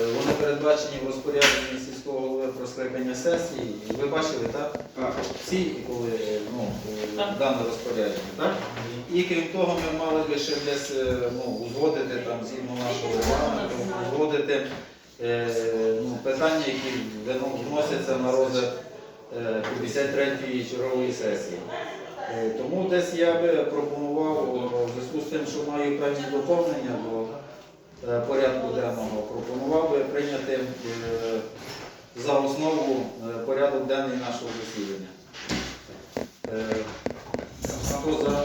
Е, Вони передбачені в розпорядженні сільського голови про скликання сесії. Ви бачили, так? Так. Всі, коли ну, е, дане розпорядження, так? І крім того, ми мали би ще десь е, ну, узгодити там згідно нашого регламенту, узгодити е, ну, питання, які вносяться на розгляд е, 53-ї чергової сесії. Е, Тому десь я би пропонував, в зв'язку з тим, що маю певні доповнення до порядку денного, пропонував би прийняти е, за основу е, порядок денний нашого засідання. Е, Хто за?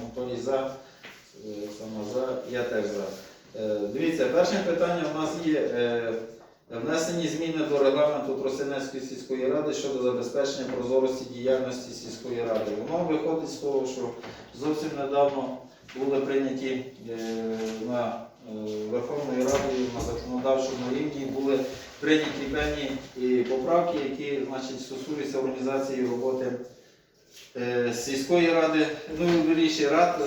Анатолій за, е, Оксана за, я теж за. Е, Дивіться, перше питання у нас є е, внесені зміни до регламенту Тростянецької сільської ради щодо забезпечення прозорості діяльності сільської ради. Воно виходить з того, що зовсім недавно були прийняті е, на е, Верховною Радою на законодавчому рівні були прийняті певні е, поправки, які значить, стосуються організації роботи е, сільської ради, ну вірніше рад,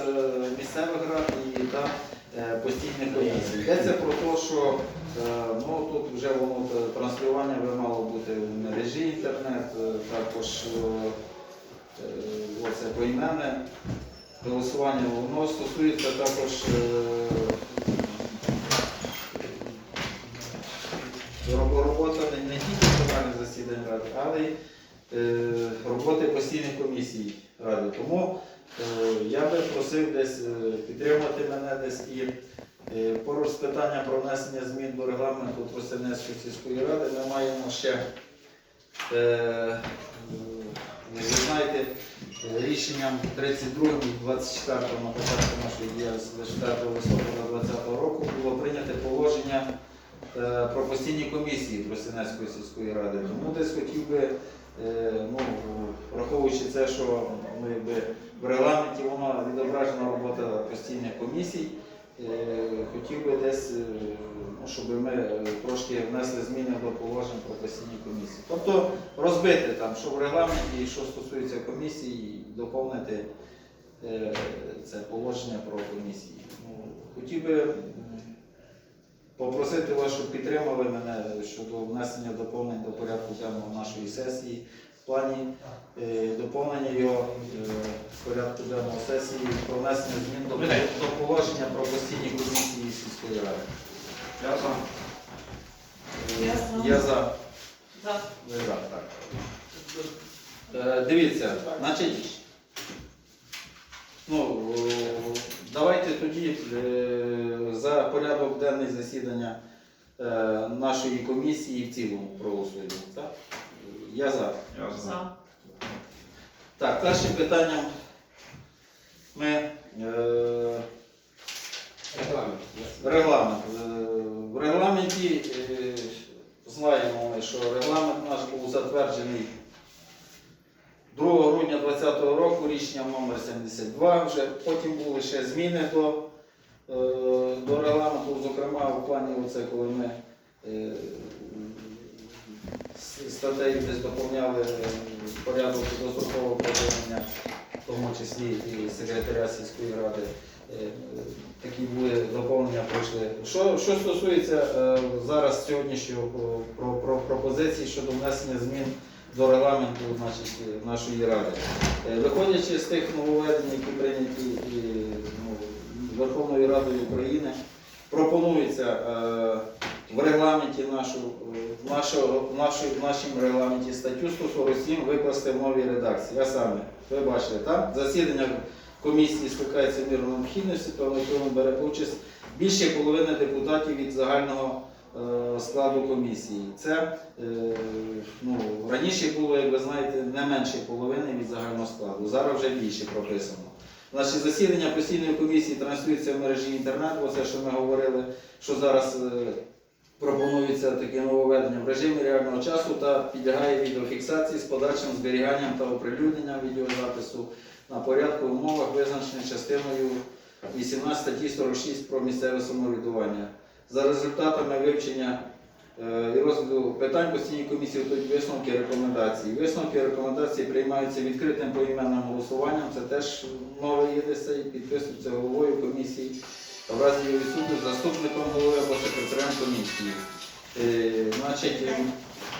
місцевих рад і та постійних комісій. Йдеться про те, що ну, тут вже воно транслювання би мало бути в мережі інтернет, також оце поіменне голосування. Воно стосується також роб- роботи не, тільки пленарних засідань ради, але й е, роботи постійних комісій ради. Тому е, я би просив десь е, підтримати мене десь і поруч з питанням про внесення змін до регламенту Тростянецької сільської ради ми маємо ще, ви знаєте, рішенням 32 24 на початку нашої діяльності 24 листопада 2020 року було прийнято положення про постійні комісії Тростянецької сільської ради. Тому десь хотів би Е, ну, враховуючи це, що ну, якби, в регламенті воно відображена робота постійних комісій, е, хотів би десь, е, ну, щоб ми е, трошки внесли зміни до положень про постійні комісії. Тобто розбити там, що в регламенті, що стосується комісії, доповнити е, це положення про комісії. Ну, хотів би попросити вас, щоб підтримали мене щодо внесення доповнень до порядку денного нашої сесії в плані е, доповнення його е, порядку денного сесії про внесення змін до, до положення про постійні комісії сільської ради. Я сам. Е, Я за. Я за. За. Ви за, так. Е, Дивіться, значить, ну, е, давайте тоді е, за порядок денний засідання е, нашої комісії в цілому проголосуємо. Так? Я за. Я. За. Так, першим питанням ми е, Регламент. Регламент. В регламенті е, знаємо, ми, що регламент наш був затверджений 2 грудня 2020 року рішенням номер 72. Вже потім були ще зміни до, е, до регламенту, зокрема в плані оце, коли ми е, статтею десь доповняли е, порядок дострокового припинення, в тому числі і секретаря сільської ради. Такі були доповнення пройшли. Що, що стосується зараз сьогоднішнього про, про пропозиції щодо внесення змін до регламенту значить, е, нашої ради. Е, Виходячи з тих нововведень, які прийняті ну, Верховною Радою України, пропонується е, в регламенті нашу, нашого, в в нашому регламенті статтю 147 викласти в новій редакції. А саме, ви бачите, так? Засідання комісії скликається міру необхідності, то в бере участь більше половини депутатів від загального складу комісії. Це е, ну, раніше було, як ви знаєте, не менше половини від загального складу. Зараз вже більше прописано. Наші засідання постійної комісії транслюються в мережі інтернет, оце, що ми говорили, що зараз е, пропонується таке нововведення в режимі реального часу та підлягає відеофіксації з подальшим зберіганням та оприлюдненням відеозапису на порядку умовах, визначених частиною 18 статті 46 про місцеве самоврядування. За результатами вивчення е, і розгляду питань постійної комісії готують висновки і рекомендації. Висновки і рекомендації приймаються відкритим поіменним голосуванням. Це теж нове є десь і підписується головою комісії. В разі її відсутності заступником голови або секретарем комісії. Е, Значить, е,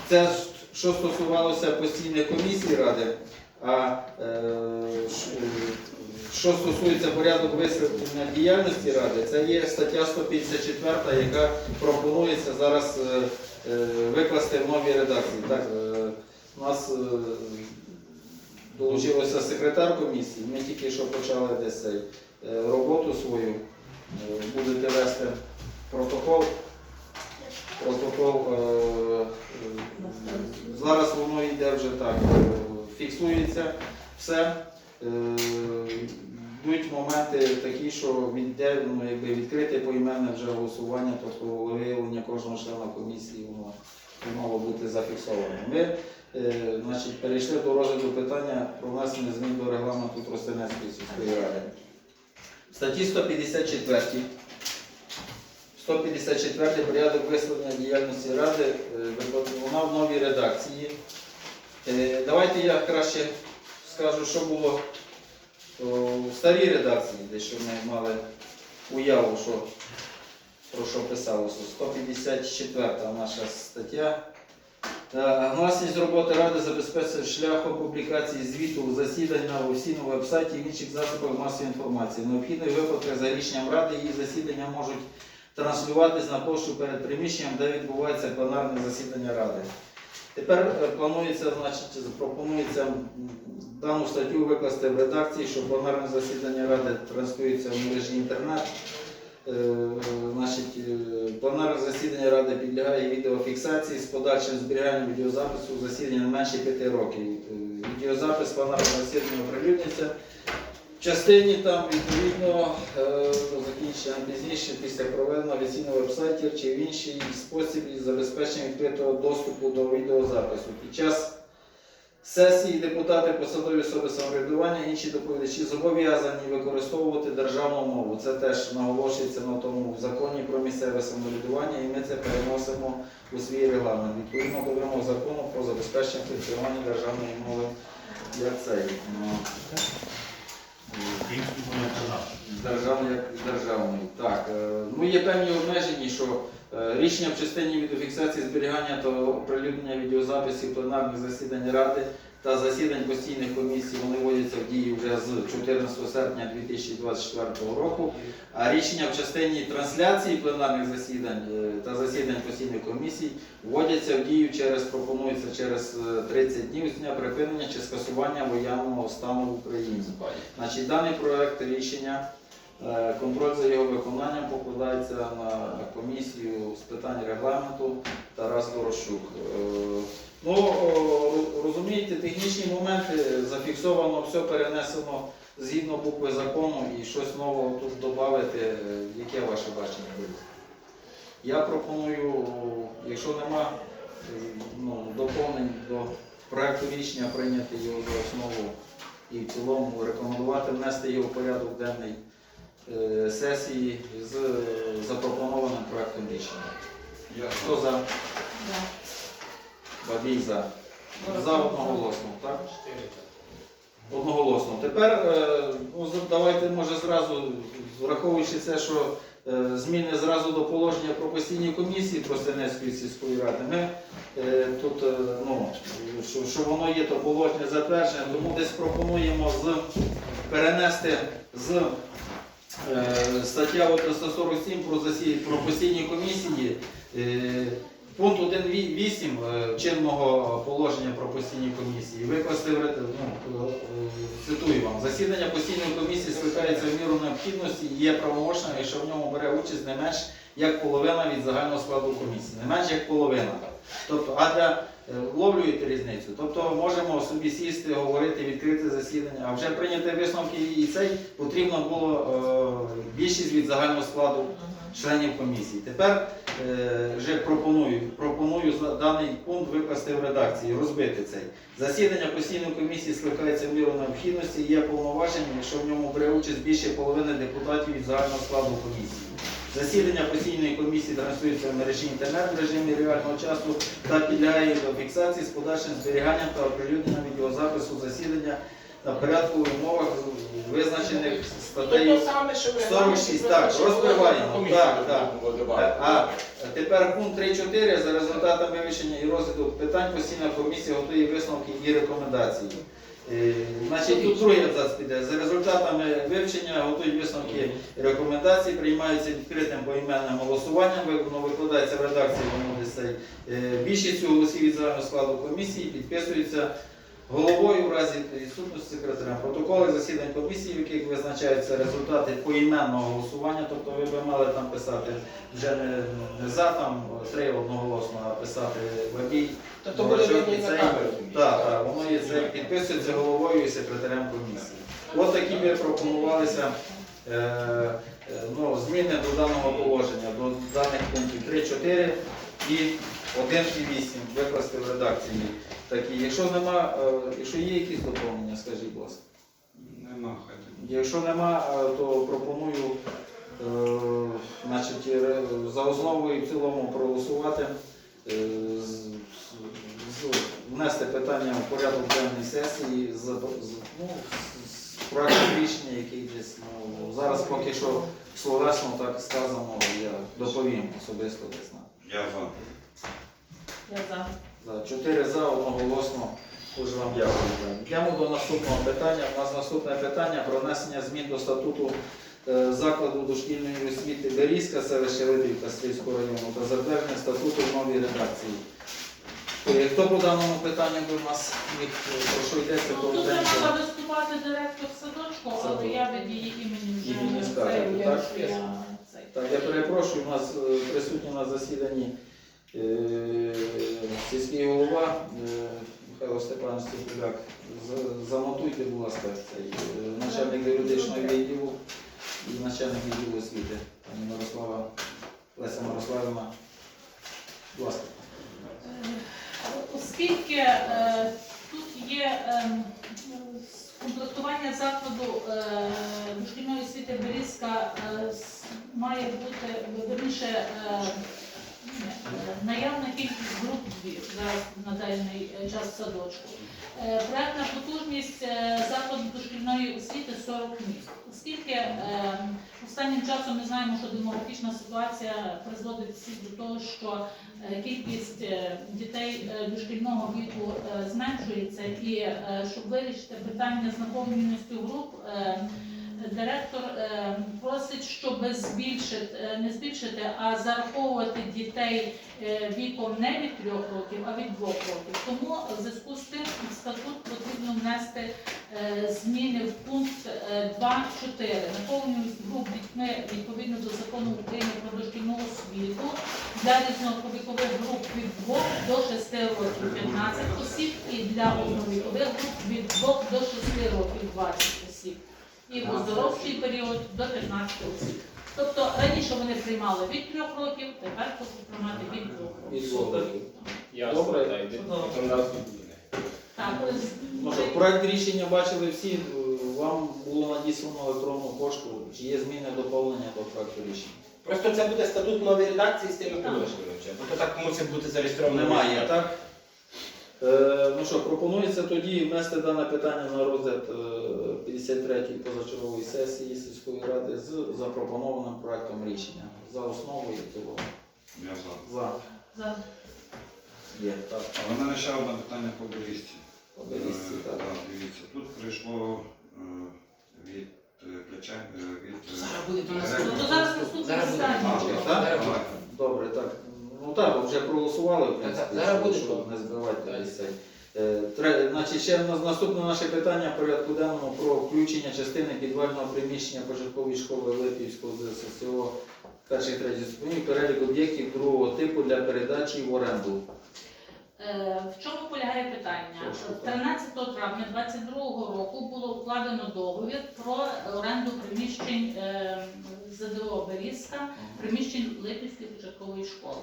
це що стосувалося постійних комісій ради, а що стосується порядок висвітлення діяльності ради, це є стаття 154, яка пропонується зараз е, е, викласти в новій редакції. Так, е, у нас долучилося секретар комісії, ми тільки що почали десь цей, роботу свою. Будете вести протокол. Протокол зараз воно йде вже так, фіксується все. Е, Йдуть моменти такі, що відде, ну, якби відкрите поіменне вже голосування, тобто виявлення кожного члена комісії воно не мало бути зафіксовано. Ми е, значить, перейшли до розгляду питання про внесення змін до регламенту Тростянецької сільської ради. В статті 154 154 порядок висловлення діяльності ради, е, вона в новій редакції. Е, Давайте я краще скажу, що було в старій редакції, де що ми мали уяву, що, про що писалося. 154 наша стаття. Е, Гласність роботи Ради забезпечує шляхом публікації звіту у засідань на офіційному вебсайті і в інших засобах масової інформації. Необхідний випадок за рішенням Ради її засідання можуть транслюватись на пошту перед приміщенням, де відбувається пленарне засідання Ради. Тепер е, планується, значить, пропонується дану статтю викласти в редакції, що пленарне засідання Ради транслюється в мережі інтернет. Е, Значить, е, пленарне засідання Ради підлягає відеофіксації з подальшим зберіганням відеозапису засідання не менше 5 років. Відеозапис пленарного засідання оприлюдниться в частині там відповідно е, до закінчення пізніше після проведення офіційного вебсайті чи в інший спосіб із забезпечення відкритого доступу до відеозапису. Під час сесії депутати, посадові особи самоврядування, інші доповідачі зобов'язані використовувати державну мову. Це теж наголошується на тому в законі про місцеве самоврядування, і ми це переносимо у свій регламент. Відповідно до вимог закону про забезпечення функціонування державної мови як цей. Державний як державний. Так. е, Ну, є певні обмеження, що е, рішення в частині відеофіксації зберігання та оприлюднення відеозаписів пленарних засідань Ради та засідань постійних комісій вони вводяться в дію вже з 14 серпня 2024 року. А рішення в частині трансляції пленарних засідань е, та засідань постійних комісій вводяться в дію через пропонується через е, 30 днів з дня припинення чи скасування воєнного стану в Україні. Значить, даний проект рішення, е, контроль за його виконанням покладається на комісію з питань регламенту Тарас Дорошук. Ну, розумієте, технічні моменти зафіксовано, все перенесено згідно букви закону і щось нового тут додати. Е, Яке ваше бачення буде? Я пропоную, якщо нема е, ну, доповнень до проекту рішення, прийняти його за основу і в цілому рекомендувати внести його в порядок денний е, сесії з запропонованим проектом рішення. Хто за? Бабій за. За одноголосно, так? Одноголосно. Тепер е, ну, давайте, може, зразу, враховуючи це, що е, зміни зразу до положення про постійні комісії Тростянецької сільської ради, ми е, тут, ну, що, що воно є, то положення затверджене, тому десь пропонуємо з, перенести з стаття от 347 про, засі, про постійні комісії. Пункт 1.8 е, чинного положення про постійні комісії викласти в ред- ну, е, цитую вам. Засідання постійної комісії скликається в міру необхідності і є правомочним, якщо в ньому бере участь не менш як половина від загального складу комісії. Не менш як половина. Тобто, а для е, вловлюєте різницю. Тобто можемо собі сісти, говорити, відкрити засідання, а вже прийняти висновки і цей потрібно було е, більшість від загального складу членів комісії. Тепер вже пропоную, пропоную даний пункт викласти в редакції, розбити цей. Засідання постійної комісії скликається в міру необхідності і є повноваженням, якщо в ньому бере участь більше половини депутатів від загального складу комісії. Засідання постійної комісії транслюється в мережі інтернет в режимі реального часу та підлягає до фіксації з подальшим зберіганням та оприлюдненням відеозапису засідання на порядку і умовах визначених статтею то саме, що в 46, так, розбиваємо, так, так. А, тепер пункт 3.4 за результатами вивчення і розгляду питань постійна комісія готує висновки і рекомендації. Е, Значить, тут другий абзац піде. За результатами вивчення готують висновки і рекомендації, приймаються відкритим поіменним голосуванням, воно викладається в редакції, воно десь. Е, Більшістю голосів від загального складу комісії підписується головою в разі відсутності секретаря. Протоколи засідань комісії, в яких визначаються результати поіменного голосування, тобто ви б мали там писати вже не, не за там три одноголосно, а писати водій. Тобто буде і цей. Так, так, воно є це підписується головою і секретарем комісії. От такі би пропонувалися е, е, ну, зміни до даного положення, до даних пунктів 3, 4 і 1 і 8 викласти в редакції. Такі. Якщо нема, е, якщо є якісь доповнення, скажіть, будь ласка. Нема, хай. Якщо нема, е, то пропоную е, значить, е, за основу і в цілому проголосувати, е, з- з- внести питання в порядок денної сесії з, з, ну, з- з проектом рішення, який десь ну, зараз поки що словесно так сказано, я доповім особисто десь на. Я за. Я за. За чотири за одноголосно. Дуже вам дякую. Йдемо до наступного питання. У нас наступне питання про внесення змін до статуту е, закладу дошкільної освіти Берізька, селище Лидівка Стрільського району та затвердження статуту в новій редакції. Е, Хто по даному питанню би нас міг, е, про що йдеться Ну, Тут коротенько? мала виступати директор садочку, але я від її імені вже не скажете, так? я-. Так, я перепрошую, у нас присутній на засіданні сільський голова е, Михайло Степанович Ципуляк. З- Занотуйте, будь ласка, цей е, начальник юридичного відділу і начальник відділу освіти, пані Мирослава Леся Мирославівна. Будь ласка. Е, Оскільки е, тут є комплектування закладу е, дошкільної освіти Берізка е, має бути верніше е, е, наявна кількість груп дві зараз на даний е, час садочку. Е, Проектна потужність е, закладу дошкільної освіти 40 місць. Оскільки е, останнім часом ми знаємо, що демографічна ситуація призводить всіх до того, що кількість дітей дошкільного віку зменшується, і щоб вирішити питання з наповненістю груп. Директор е, просить, щоб збільшити, е, не збільшити, а зараховувати дітей е, віком не від трьох років, а від двох років. Тому в зв'язку з тим статут потрібно внести зміни в пункт е, 2.4. Наповнюють груп дітьми відповідно до закону України про дошкільну освіту для різновікових груп від 2 до 6 років 15 осіб і для одновікових груп від 2 до 6 років 20 осіб. І в оздоровчий період до 15 осіб. Тобто раніше вони приймали від 3 років, тепер хочуть приймати від 2 років. Двох років. Ясно, Добре. так, йде. Потім буде. Так, ось Ну, проект рішення бачили всі, е, вам було надіслано електронну пошту. Чи є зміни доповнення до проекту рішення? Просто це буде статут в новій редакції з тими Так. положеннями вже. Бо то так мусить бути зареєстровано. Немає, так? Е, ну що, пропонується тоді внести дане питання на розгляд е, 53-ї позачергової сесії сільської ради з запропонованим проектом рішення. За основу і в. Я за. За. за Є, так. А в мене ще одне питання по Берізці. По Берізці, Е, так. да, Дивіться, тут прийшло е, від е, плеча, е, від... е, Зараз буде до нас. Ну, то зараз наступне Зараз буде. питання. А, Так? Зараз буде. Давай. Добре, так. Ну так, вже проголосували, в принципі, зараз що- буде що що? не збивайте десь цей. Е, тре- Значить, ще в нас наступне наше питання в порядку денному про включення частини підвального приміщення початкової школи Липівського ЗССО перших третіх ступенів перелік об'єктів другого типу для передачі в оренду. Е, В чому полягає питання? Прошу. 13 травня 2022 року було укладено договір про оренду приміщень е, ЗДО Берізка, приміщень Липівської початкової школи.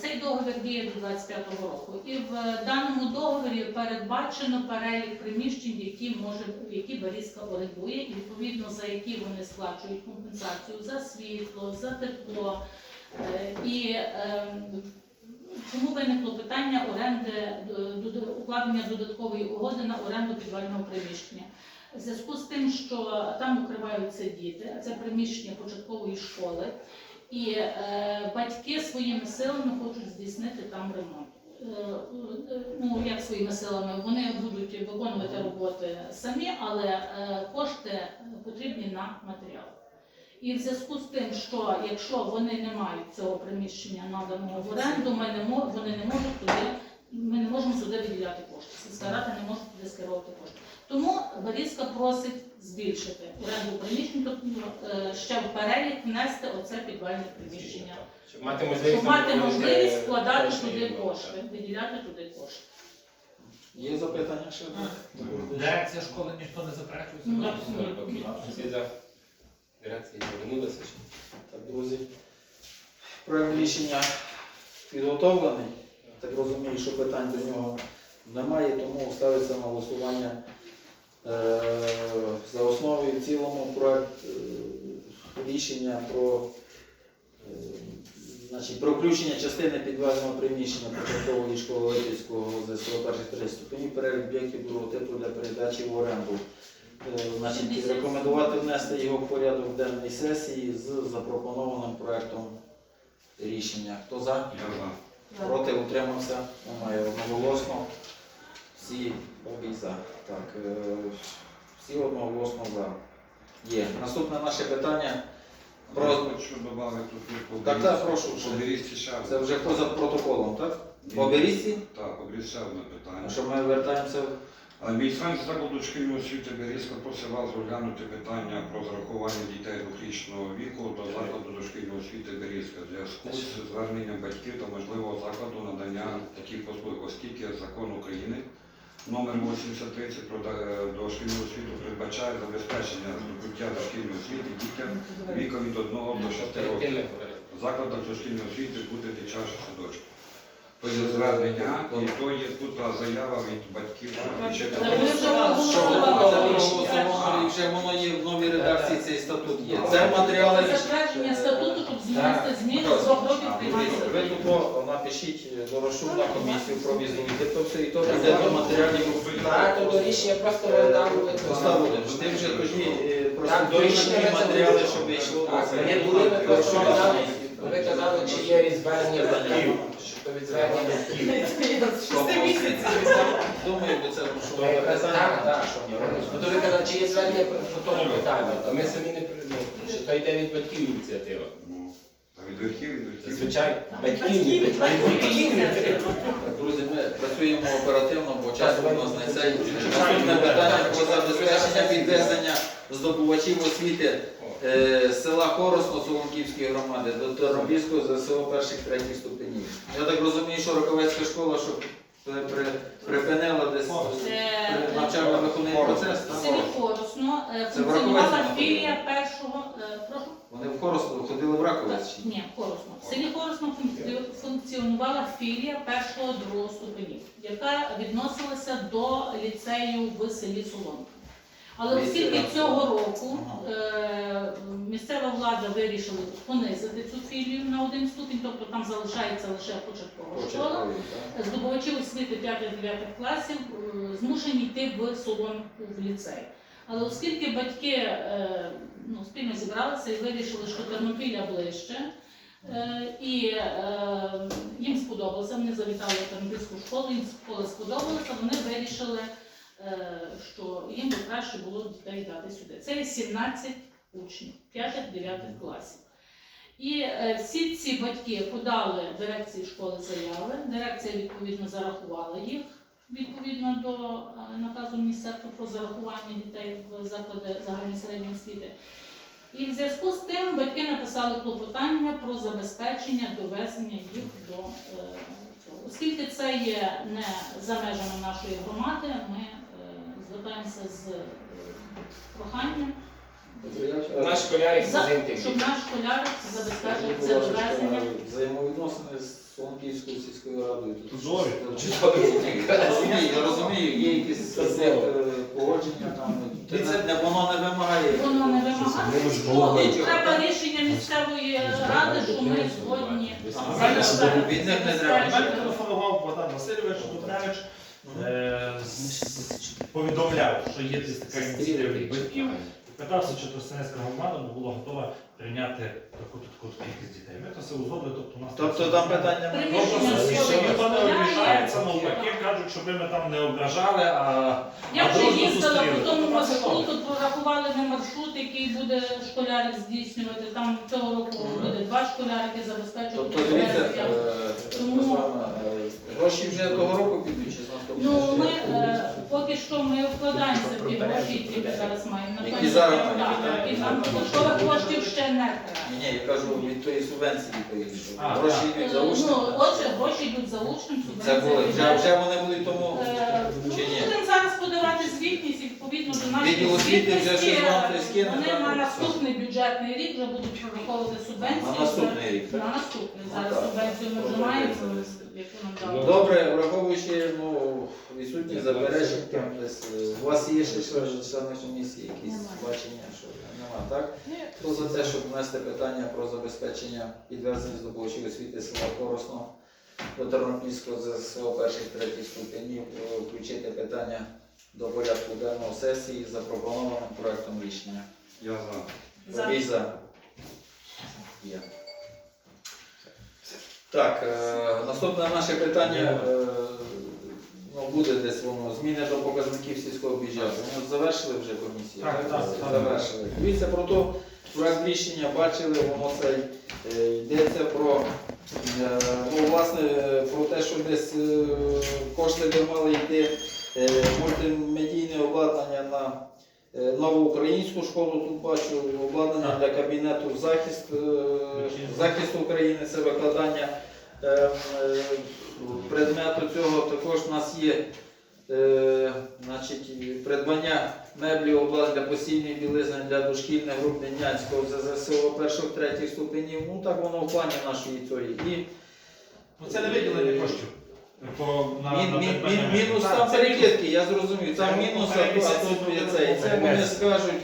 Цей договір діє до 25-го року, і в даному договорі передбачено перелік приміщень, які може які Берізка орендує, і відповідно за які вони сплачують компенсацію за світло, за тепло. Е, І ем, Чому виникло питання оренди е, укладення додаткової угоди на оренду підвального приміщення? В зв'язку з тим, що там укриваються діти, це приміщення початкової школи, і е, батьки своїми силами хочуть здійснити там ремонт. Е, е, Ну, як своїми силами, вони будуть виконувати роботи самі, але е, кошти потрібні на матеріал. І в зв'язку з тим, що якщо вони не мають цього приміщення наданого в оренду, ми не мо- вони не можуть туди, ми не можемо сюди виділяти кошти. Сільська рада не може туди скеровувати кошти. Тому Борізька просить збільшити оренду приміщень, тобто е, ще в перелік внести оце підвальне приміщення. Щоб мати можливість, Щоб мати можливість вкладати туди кошти, виділяти туди кошти. Є запитання ще? Дирекція школи ніхто не заперечує. Ні. так. Всі за дирекції повернулися. Так, друзі. Проект рішення підготовлений. Так розумію, що питань до нього немає, тому ставиться на голосування за основу і в цілому проект е, рішення про, е, значить, про включення частини підвального приміщення початкової школи Липівського ЗСО перших три ступенів перелік об'єктів другого типу для передачі в оренду. Е, Значить, рекомендувати внести його в порядок денної сесії з запропонованим проектом рішення. Хто за? Я за. Проти утримався? Немає одноголосно. За. Так, е, всі одноголосно за. Є. Наступне наше питання. Про... Про... Хочу додати тут Так, так, прошу. ще. Поберіть ще Це вже поза протоколом, так? По Ні. Берізці? Так, поберіть ще одне питання. Що ми вертаємося? Адміністрація закладу шкільної освіти Берізка просить вас розглянути питання про зарахування дітей двохрічного віку до закладу дошкільної освіти Берізка в зв'язку з зверненням батьків та можливого закладу надання таких послуг, оскільки закон України номер 8030 про дошкільну освіту передбачає забезпечення здобуття дошкільної освіти дітям віком від 1 до 6 років. В закладах дошкільної освіти буде дитячий садочок. То є звернення, і то є тут заява від батьків, що вчителя. Та ми вже Що воно голосували. проголосовано і вже воно є в новій редакції цей статут є. Це матеріали. Затвердження статуту, щоб зміни з двох років Ви тут напишіть дорошку на комісію провізуйте, то все, і то піде до матеріалів. Так, то до рішення просто ми там Поставили. Ти вже тоді е, просто Так, до рішення ті ми це матеріали, будемо. щоб йшло Так, до ми були, ми просто казали, ви казали, чи є звернення батьків, від звернення батьків. Думаю, бо це що То є питання. так, так. Ну, то ви казали, чи є звернення по по тому питанню, а ми самі не при- ну, що то йде від батьків ініціатива. Від верхів, від верхів. Звичайно, батьків. Друзі, ми працюємо оперативно, бо часу у нас не цей. Наступне питання про забезпечення підвезення здобувачів освіти е, з села Хоросно Солонківської громади до Тернопільського ЗСО перших третіх ступенів. Я так розумію, що Роковецька школа, при- припинила десь Це навчально-виховний процес. селі Форосно е, функціонувала філія першого, е, прошу? Вони в Хоросно ходили в Раковець. чи ні? Хоросно. В селі Хоросно функці- функціонувала філія першого другого ступенів, яка відносилася до ліцею в селі Солонка. Але Ліцей, оскільки цього року Ага. е, місцева влада вирішила понизити цю філію на один ступінь, тобто там залишається лише початкова школа, так. здобувачі освіти 5-9 класів е, змушені йти в Солонку в ліцей. Але оскільки батьки е, ну, спільно зібралися і вирішили, що Тернопілля ближче, е, і е, їм сподобалося, вони завітали в Тернопільську школу, їм школа сподобалася, вони вирішили, е, що їм би краще було дітей дати сюди. Це є 17 учнів 5-9 класів. І всі ці батьки подали дирекції школи заяви. Дирекція відповідно зарахувала їх відповідно до е, наказу міністерства про зарахування дітей в заклади загальної середньої освіти. І в зв'язку з тим батьки написали клопотання про забезпечення довезення їх до е, цього. Оскільки це є не за межами нашої громади, ми е, звертаємося з проханням Наш школярик за- студенти. щоб наш школяр забезпечив це довезення. Взаємовідносини з Солонківською сільською радою. Тут Чудові. Я розумію, я розумію, є якісь е, погодження там. І це- Це не воно не вимагає. Воно не вимагає. Нічого. Треба рішення місцевої ради, що ми згодні. Ага. Правильно, що від них не треба. мене телефонував Богдан Васильович Дубневич, е, з- повідомляв, що є десь така ініціатива від батьків. Питався, чи Тростянецька громада було готова прийняти таку таку кількість дітей. Ми то все узгодили, тобто у нас Тобто там питання Ну, Приміщення всього ніхто не обіжається, навпаки кажуть, щоб ми там не ображали, а Я вже дружно їздила зустріли. по тому Тобто це добре. маршруту, прорахували ми маршрут, який буде школярик здійснювати. Там цього року буде два школярики забезпечувати. Тобто дивіться, школярів. е, Тому- Руслана, е, гроші вже того року підуть, чи з наступного? Ну, ми е, поки що ми вкладаємося в ті гроші, які ми зараз маємо. Які Напевно, зараз так, маємо, так, так. і нам додаткових коштів ще не треба. ні, я кажу від тої субвенції А, гроші йдуть за Ну, учнем. отже, гроші йдуть за учнем, Це субвенція були, вже, вже вони будуть тому, Е, ну, чи ні? Будемо зараз подавати звітність і відповідно до нашої освіти вже звітності, щось е, Вони так? на наступний бюджетний рік вже будуть прораховувати субвенцію. На наступний рік, так? На наступний. Ну, Зараз так. субвенцію ми вже маємо, яку нам дали. Добре, враховуючи ну, відсутні заперечення, там десь, е, у вас є ще члени члени комісії якісь Немає. бачення, що нема, так? Хто за те, щоб внести питання про забезпечення підвезення здобувачів освіти села Коросно до Тернопільського ЗСО перших третіх ступенів, е, включити питання до порядку денного сесії з запропонованим проектом рішення. Я за. За. Бій за. Є. Так, е, наступне наше питання е, ну, буде десь воно. Зміни до показників сільського бюджету. Ми завершили вже комісію? Так, так, так. Завершили. Дивіться про то, проект рішення бачили, воно цей е, йдеться про, е, ну, власне, про те, що десь е, кошти би мали йти е, мультимедійне обладнання на е, нову українську школу. Тут бачу обладнання для кабінету захист, е, захисту України, це викладання е, е, предмету цього. Також у нас є е, значить, придбання меблів обладнання для постільної білизни для дошкільних груп Денянського ЗЗСО перших третіх ступенів. Ну так воно в плані нашої цієї. І Ну, це не виділення коштів. По, на, Мін, на мін, мін, мінус там це перекидки, я зрозумів. Там мінус, а тут, а тут є це. І це вони скажуть.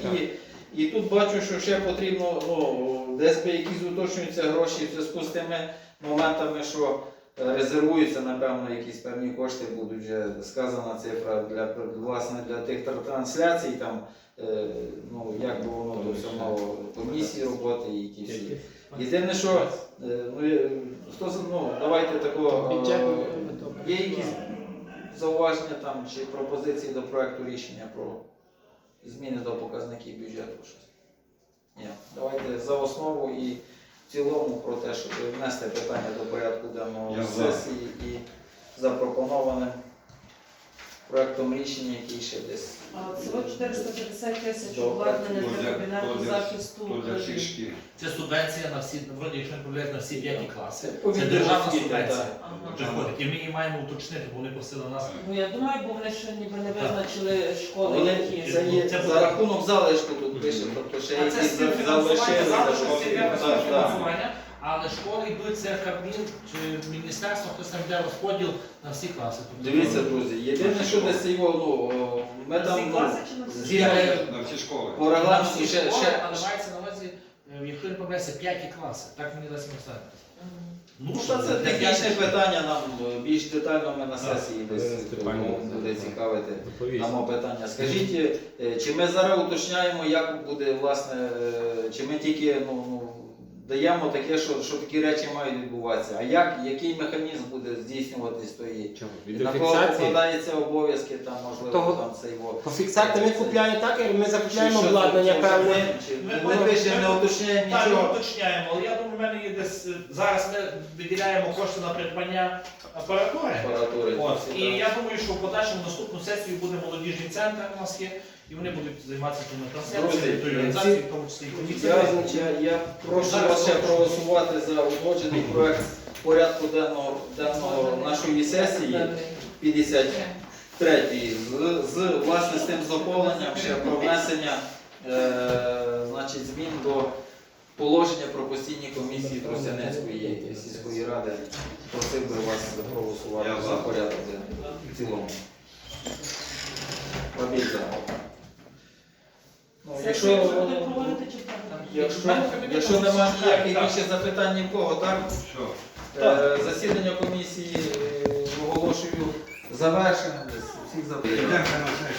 І, і тут бачу, що ще потрібно, ну, десь би якісь уточнюються гроші в зв'язку з тими моментами, що е, резервуються, напевно, якісь певні кошти будуть вже сказана цифра для власне для тих тр- трансляцій, там, е, ну, як би воно до всього комісії роботи і ті всі. Єдине, що е, ну, за- ну, давайте такого. е, Є якісь зауваження там чи пропозиції до проекту рішення про зміни до показників бюджету? Щось? Ні. Давайте за основу і в цілому про те, щоб внести питання до порядку денного Я за. сесії і запропонованим проектом рішення, який ще десь. А Всього 450 тисяч обладнання для кабінету захисту. Це субвенція на всі, вроді, якщо не помиляюсь, на всі п'яті класи. Це державна субвенція. Приходить. І ми її маємо уточнити, бо вони просили нас. Ну я думаю, бо вони ще ніби не визначили школи, Вони які. це є Це за рахунок залишку тут пише, тобто ще А це якісь співфінансування залишили. залишку, співфінансування, але школи йдуть, це Кабмін чи міністерство, хтось там йде розподіл на всі класи. Тобто, Дивіться, друзі, єдине, що десь його, ну, о, ми Всі там ну, класи чи на всі? На всі школи. по на регламенту всі ще, школи, ще але мається на увазі, е, якщо не помиляюся, п'яті класи. Так мені дасть Мирослав. Ну, Ну, що це для технічне п'ятих- питання нам е, більш детально ми на сесії десь Е, кому буде цікавити. Дамо питання. Скажіть, е, чи ми зараз уточняємо, як буде власне, е, чи ми тільки ну, ну, даємо таке, що, що такі речі мають відбуватися, а як, який механізм буде здійснюватись тої? Чому? На кого покладаються обов'язки, там можливо Того- там цей во. По фіксації ми купляємо так, як ми закупляємо обладнання певне. ми- Ми Не можемо- не уточняємо Так, ми нічого. уточняємо, але я думаю, в мене є десь е, зараз ми виділяємо кошти на придбання апаратури. Апаратури. От, і так. я думаю, що в подальшому наступну сесію буде молодіжний центр у нас є, і вони будуть займатися тими трансляціями, тою організацією, в тому числі і Я, я, я прошу вас ще проголосувати за узгоджений проект порядку денного, денного нашої сесії 53 з, з власне з тим доповненням ще про внесення е, значить, змін до положення про постійні комісії Тростянецької сільської ради. Просив би вас проголосувати за порядок денний в цілому. За. Ну, якщо, буде проводити чи так? якщо, якщо немає ніяких Так, більше запитань ні в кого, так? Все. Е, Засідання комісії е, оголошую завершене. Всіх запитань. Йдемо на сесію.